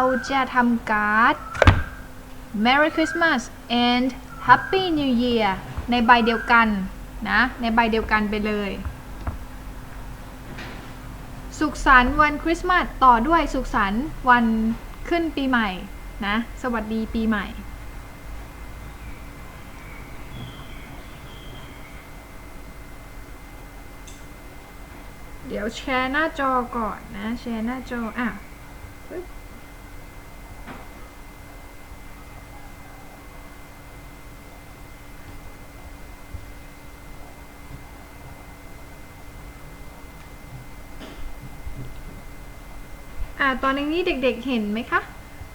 ราจะทำการ์ด Merry Christmas and Happy New Year ในใบเดียวกันนะ ในใบเดียวกันไปเลย สุขสันต์วันคริสต์มาสต่อด้วยสุขสันต์วันขึ้นปีใหม่นะ สวัสดีปีใหม่ เดี๋ยวแชร์หน้าจอก่อนนะ แชร์หน้าจออะ ตอนนี้เด็กๆเห็นไหมคะ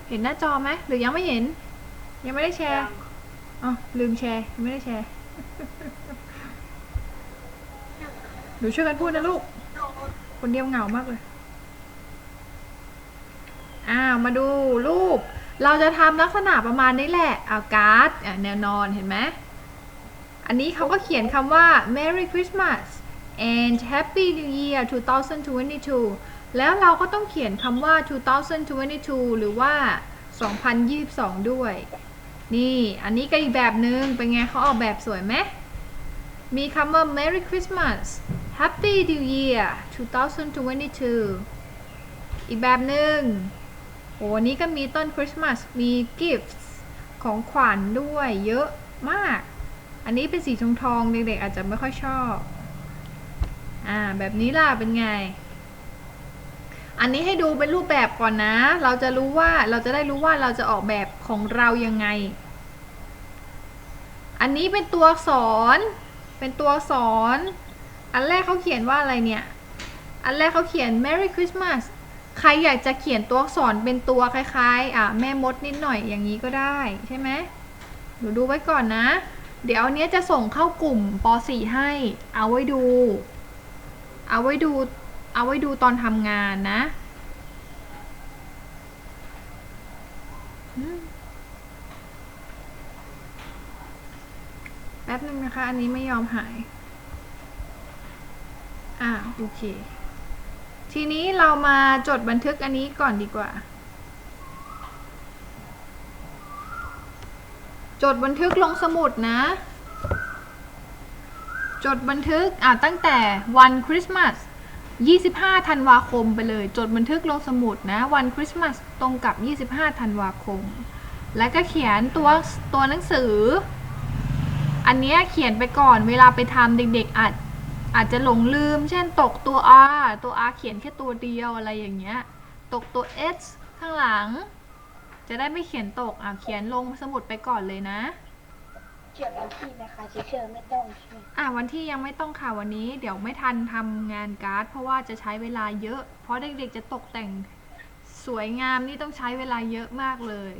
เห็นหน้าจอไหมหรือยังไม่เห็น ยังไม่ได้แชร์อ๋อลืมแชร์ยังไม่ได้แชร์หนูช่วยกันพูดนะลูก คนเดียวเหงามากเลยอ้าวมาดูรูป เราจะทำลักษณะประมาณนี้แหละเอาการ์ดอะแนวนอนเห็นไหมอันนี้เขาก็เขียนคำว่า Merry Christmas and Happy New Year 2022 แล้วเราก็ต้องเขียนคำว่า 2022 หรือว่า 2022 ด้วย นี่อันนี้ก็อีกแบบหนึ่งเป็นไงเขาออกแบบสวยไหมมีคำว่า Merry Christmas Happy New Year 2022 อีกแบบหนึ่งโอ้นี้ก็มีต้นคริสต์มาสมี gifts ของขวัญด้วยเยอะมาก อันนี้เป็นสีทองทองๆเด็กๆอาจจะไม่ค่อยชอบ อ่า แบบนี้ล่ะเป็นไง อันนี้ให้ดูเป็นรูปแบบก่อนนะ เราจะรู้ว่าเราจะได้รู้ว่าเราจะออกแบบของเรายังไง อันนี้เป็นตัวอักษร เป็นตัวอักษร อันแรกเขาเขียนว่าอะไรเนี่ย อันแรกเขาเขียน Merry Christmas ใครอยากจะเขียนตัวอักษรเป็นตัวคล้ายๆ อะแม่มดนิดหน่อยอย่างนี้ก็ได้ใช่ไหมหนูดูไว้ก่อนนะ เดี๋ยวอันเนี้ยจะส่งเข้ากลุ่มป .4 ให้ เอาไว้ดู เอาไว้ดู เอาไว้ดูตอนทำงานนะ แป๊บนึงนะคะ อันนี้ไม่ยอมหาย อ่าโอเค ทีนี้เรามาจดบันทึกอันนี้ก่อนดีกว่า จดบันทึกลงสมุดนะจดบันทึกอะตั้งแต่วันคริสต์มาส 25 ธันวาคมไปเลย จดบันทึกลงสมุดนะ วันคริสต์มาสตรงกับ 25 ธันวาคม แล้วก็เขียนตัวตัวหนังสือ อันเนี้ยเขียนไปก่อนเวลาไปทำเด็กๆอาจอาจจะหลงลืม เช่นตกตัว R ตัว R เขียนแค่ตัวเดียวอะไรอย่างเงี้ย ตกตัว S ข้างหลัง จะได้ไม่เขียนตกอะเขียนลงสมุดไปก่อนเลยนะ เขียนวันที่นะคะเฉยๆไม่ต้องใช่ไหมอะวันที่ยังไม่ต้องค่ะวันนี้ เดี๋ยวไม่ทันทำงานการ์ด เพราะว่าจะใช้เวลาเยอะ เพราะเด็กๆจะตกแต่งสวยงามนี่ต้องใช้เวลาเยอะมากเลย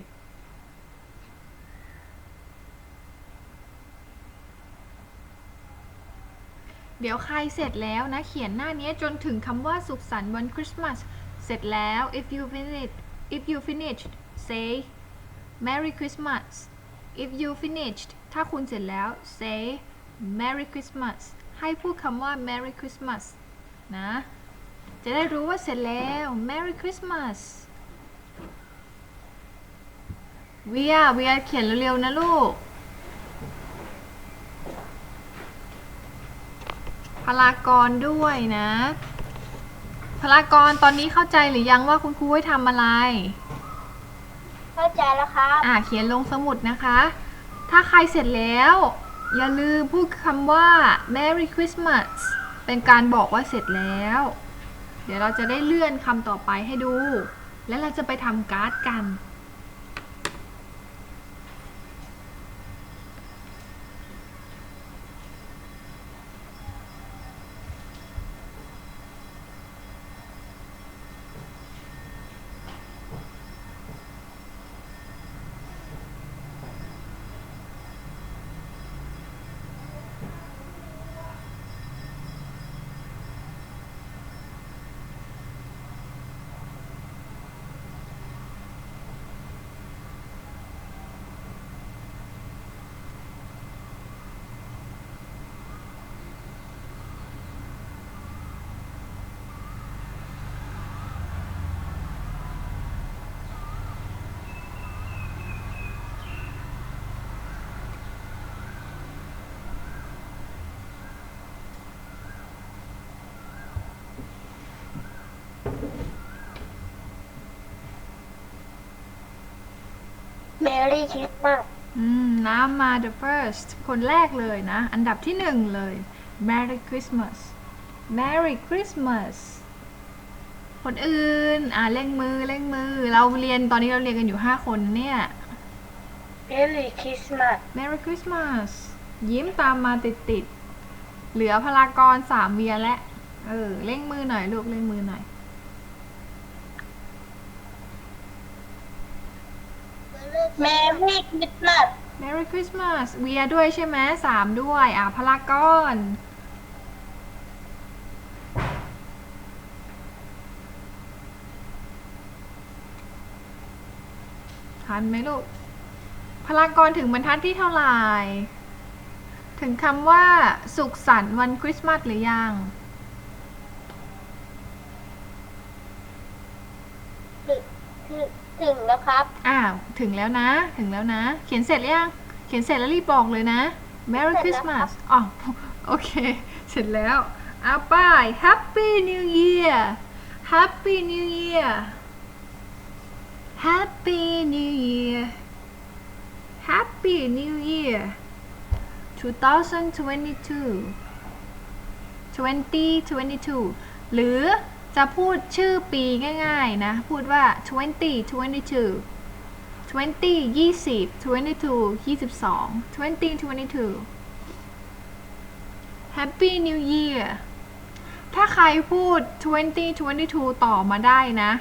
เดี๋ยวใครเสร็จแล้วนะ เขียนหน้านี้จนถึงคำว่าสุขสันต์วันคริสต์มาสเสร็จแล้ว if you finish if you finished say Merry Christmas if you finished ถ้าคุณเสร็จแล้ว say Merry Christmas ให้พูดคำว่า Merry Christmas นะ จะได้รู้ว่าเสร็จแล้ว Merry Christmas เวียเวียเขียนเร็วๆนะลูก พลากรด้วยนะ พลากรตอนนี้เข้าใจหรือยังว่าคุณครูให้ทำอะไร เข้าใจแล้วครับ อ่าเขียนลงสมุดนะคะ ถ้าใครเสร็จแล้ว อย่าลืมพูดคำว่า Merry Christmas เป็นการบอกว่าเสร็จแล้ว เดี๋ยวเราจะได้เลื่อนคำต่อไปให้ดู และเราจะไปทำการ์ดกัน Merry Christmas อืมน้ำมา the first คนแรกเลยนะ อันดับที่หนึ่งเลย Merry Christmas Merry Christmas คนอื่น อ่าเล่งมือเล่งมือ เราเรียนตอนนี้เราเรียนกันอยู่ 5 คนเนี่ย Merry Christmas Merry Christmas ยิ้มตามมาติดติดๆเหลือพลากรสามเวียและ เออ เล่งมือหน่อยลูก เล่งมือหน่อย Merry Christmas Merry Christmas เวียด้วยใช่ไหมสามด้วย อะพลากรทันไหมลูก พลากรถึงบรรทัดที่เท่าไหร่ ถึงคำว่าสุขสันต์วันคริสต์มาสหรือยัง ถึงถึงแล้วครับ อ้าวถึงแล้วนะ ถึงแล้วนะ เขียนเสร็จหรือยัง เขียนเสร็จแล้วรีบบอกเลยนะ Merry เสร็จแล้วครับ Christmas อ๋อโอเค เสร็จแล้วเอาไป้าย Happy New Year Happy New Year Happy New Year Happy New Year 2022 2022 หรือ จะพูดชื่อปีง่ายๆนะ พูดว่า twenty twenty two twenty ยี่สิบ twenty two ยี่สิบสอง twenty twenty two Happy New Year ถ้าใครพูด twenty twenty two ต่อมาได้นะ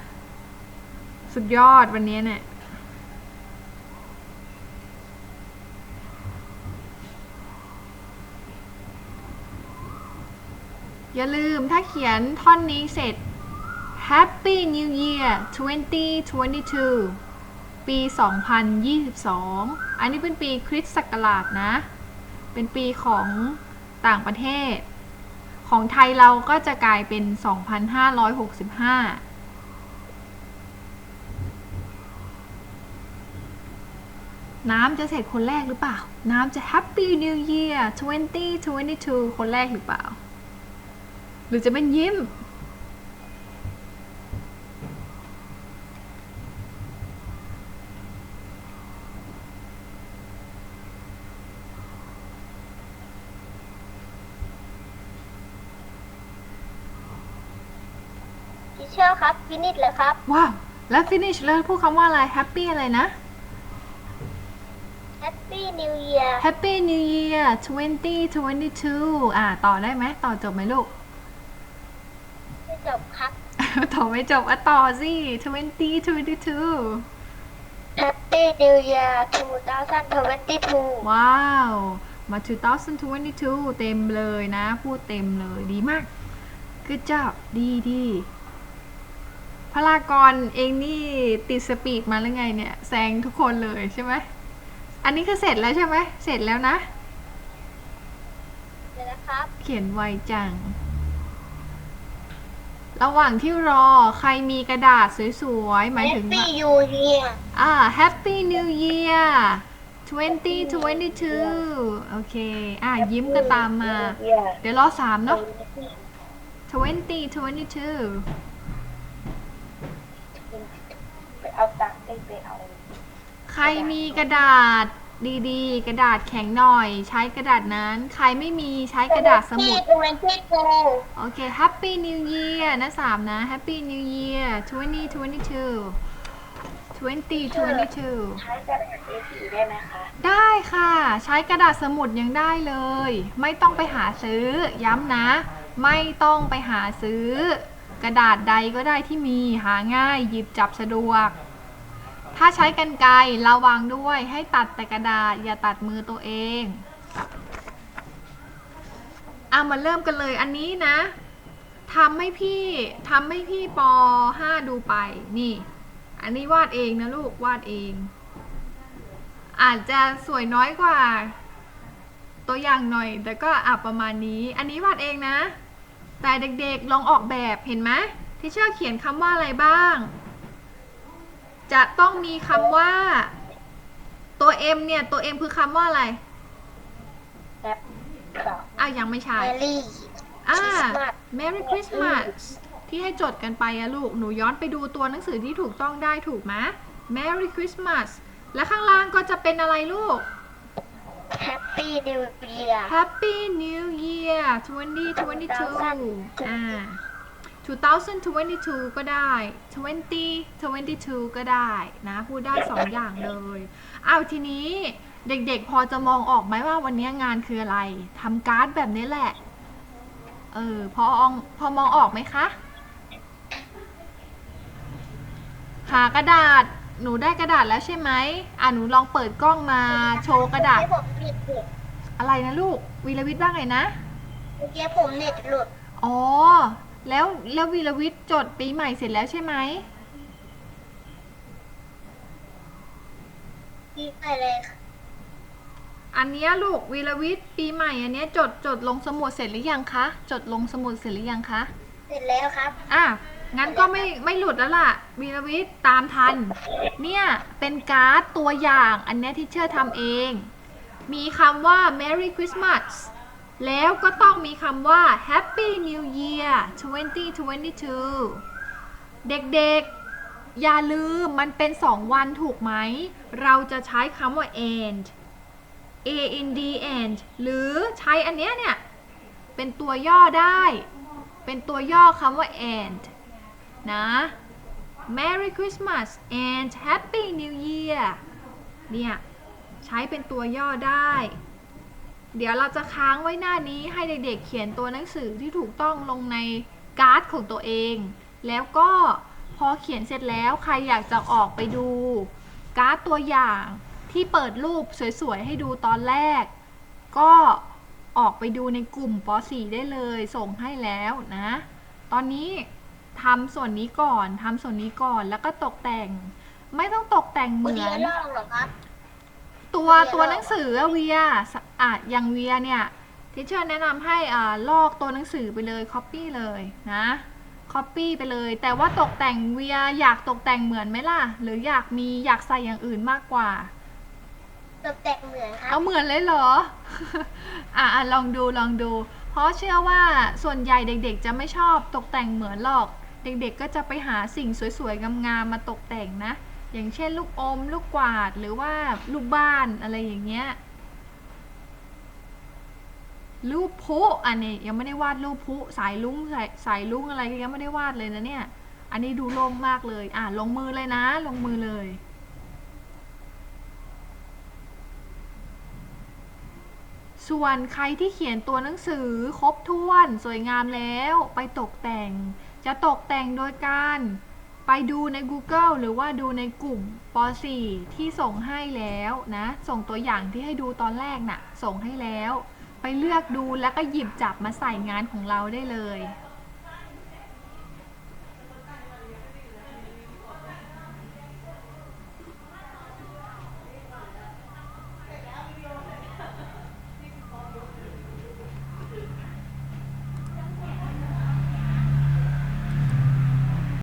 สุดยอดวันนี้เนี่ย อย่าลืมถ้าเขียนท่อนนี้เสร็จ Happy New Year 2022 ปี 2022 อันนี้เป็นปีคริสต์ศักราชนะ เป็นปีของต่างประเทศ ของไทยเราก็จะกลายเป็น 2565น้ำจะเสร็จคนแรกหรือเปล่า น้ำจะ Happy New Year 2022 คนแรกหรือเปล่า หรือจะเป็นยิ้มทีเชอร์ครับฟินิชเลยครับ ว้าว แล้ว finish แล้วพูดคำว่าอะไร happy อะไรนะ Happy New Year happy new year 2022 อ่า ต่อได้ไหม ต่อจบไหมลูกไม่ จบครับ ต่อไม่จบอะต่อสิ2022 Happy New Year 2022 ว้าว มา 2022 เต็มเลยนะ พูดเต็มเลยดีมาก good job ดีดีพลากรเองนี่ติดสปีดมาแล้วไงเนี่ยแซงทุกคนเลยใช่ไหม อันนี้คือเสร็จแล้วใช่ไหม เสร็จแล้วนะเลยนะครับ เขียนไวจัง ระหว่างที่รอใครมีกระดาษสวยๆ หมายถึง Happy ว่า New Year อ่า Happy New Year 2022 โอเค อ่ายิ้มก็ตามมา Year เดี๋ยวรอสามเนาะ2022 ไปเอาตังค์ได้ไปเอา ใครมีกระดาษ ดีๆ กระดาษแข็งหน่อย ใช้กระดาษนั้น ใครไม่มีใช้กระดาษสมุดที่เป็นที่กูโอเค Happy New Year นะสามนะ Happy New Year 2022 2022 ใช้กระดาษ A4 ได้ไหมคะ ได้ค่ะ ใช้กระดาษสมุดยังได้เลย ไม่ต้องไปหาซื้อ ย้ำนะ ไม่ต้องไปหาซื้อ กระดาษใดก็ได้ที่มีหาง่ายหยิบจับสะดวก ถ้าใช้กันไกรระวังด้วยให้ตัดแต่กระดาษอย่าตัดมือตัวเองเอามาเริ่มกันเลยอันนี้นะทำให้พี่ทำให้พี่ป .5 ดูไปนี่ อันนี้วาดเองนะลูกวาดเอง อาจจะสวยน้อยกว่า ตัวอย่างหน่อย แต่ก็อะประมาณนี้ อันนี้วาดเองนะ แต่เด็กๆลองออกแบบเห็นไหมที่เชื่อเขียนคำว่าอะไรบ้าง จะต้องมีคำว่า ตัว M เนี่ย ตัว M คือคำว่าอะไรแอปเปล่าอ้าวยังไม่ใช่ Merry อ่า Christmas Merry Christmas ที่ให้จดกันไปอะลูก หนูย้อนไปดูตัวหนังสือที่ถูกต้องได้ถูกไหม Merry Christmas และข้างล่างก็จะเป็นอะไรลูก แฮปปี้นิวเยียร์ Happy New Year 2022 อ่า 2022 ก็ได้ 2022 ก็ได้นะพูดได้สองอย่างเลยเอาทีนี้เด็กๆ พอจะมองออกไหมว่าวันนี้งานคืออะไรทำการ์ดแบบนี้แหละ เออพออองพอมองออกไหมคะ หากระดาษหนูได้กระดาษแล้วใช่ไหมอะหนูลองเปิดกล้องมาโชว์กระดาษให้ผมเน็ตหลุดอะไรนะลูกวีรวิทย์ว่าไงนะ เมื่อกี้ผมเน็ตหลุด อ๋อ แล้วแล้ววีรวิทย์จดปีใหม่เสร็จแล้วใช่ไหมนี่ไปเลยค่ะอันเนี้ยลูกวีรวิทย์ปีใหม่อันเนี้ยจดจดลงสมุดเสร็จหรือยังคะจดลงสมุดเสร็จหรือยังคะเสร็จแล้วครับ อะงั้นก็ไม่ไม่หลุดแล้วล่ะวีรวิทย์ตามทัน เนี่ยเป็นการ์ดตัวอย่างอันเนี้ยที่เชื่อทำเอง มีคำว่า Merry Christmas แล้วก็ต้องมีคำว่า Happy New Year 2022 เด็กๆ อย่าลืมมันเป็น 2 วันถูกไหม เราจะใช้คำว่า and a n d and หรือใช้อันเนี้ยเนี่ย เป็นตัวย่อได้ เป็นตัวย่อคำว่า and นะ Merry Christmas and Happy New Year เนี่ย ใช้เป็นตัวย่อได้ เดี๋ยวเราจะค้างไว้หน้านี้ให้เด็กๆเขียนตัวหนังสือที่ถูกต้องลงในการ์ดของตัวเอง แล้วก็พอเขียนเสร็จแล้วใครอยากจะออกไปดู การ์ดตัวอย่างที่เปิดรูปสวยๆ ให้ดูตอนแรก ก็ออกไปดูในกลุ่มป .4 ได้เลยส่งให้แล้วนะ ตอนนี้ทำส่วนนี้ก่อนทำส่วนนี้ก่อนแล้วก็ตกแต่ง ไม่ต้องตกแต่งเหมืออนลอกเหรอครับ ตัวเวียตัวลอกหนังสืออะเวียสอะอย่างเวียเนี่ยทิเชอร์แนะนำให้อ่าลอกตัวหนังสือไปเลย copy เลยนะ copy ไปเลย แต่ว่าตกแต่งเวียอยากตกแต่งเหมือนไหมล่ะ หรืออยากมีอยากใส่อย่างอื่นมากกว่า ตกแต่งเหมือนครับเอาเหมือนเลยเหรอ อะอะลองดูลองดู เพราะเชื่อว่าส่วนใหญ่เด็กๆ จะไม่ชอบตกแต่งเหมือนหรอก เด็กๆ ก็จะไปหาสิ่งสวยๆ งามๆ มาตกแต่งนะ อย่างเช่นลูกอม ลูกกวาดหรือว่าลูกบ้านอะไรอย่างเงี้ยรูปพุอันนี้ยังไม่ได้วาดรูปพุสายลุงสายสายลุงอะไรก็ยังไม่ได้วาดเลยนะเนี่ย อันนี้ดูโล่งมากเลย อะลงมือเลยนะ ลงมือเลยส่วนใครที่เขียนตัวหนังสือครบถ้วนสวยงามแล้วไปตกแต่ง จะตกแต่งโดยการ ไปดูใน Google หรือว่าดูในกลุ่มป .4 ที่ส่งให้แล้วนะ ส่งตัวอย่างที่ให้ดูตอนแรกน่ะ ส่งให้แล้ว ไปเลือกดูแล้วก็หยิบจับมาใส่งานของเราได้เลย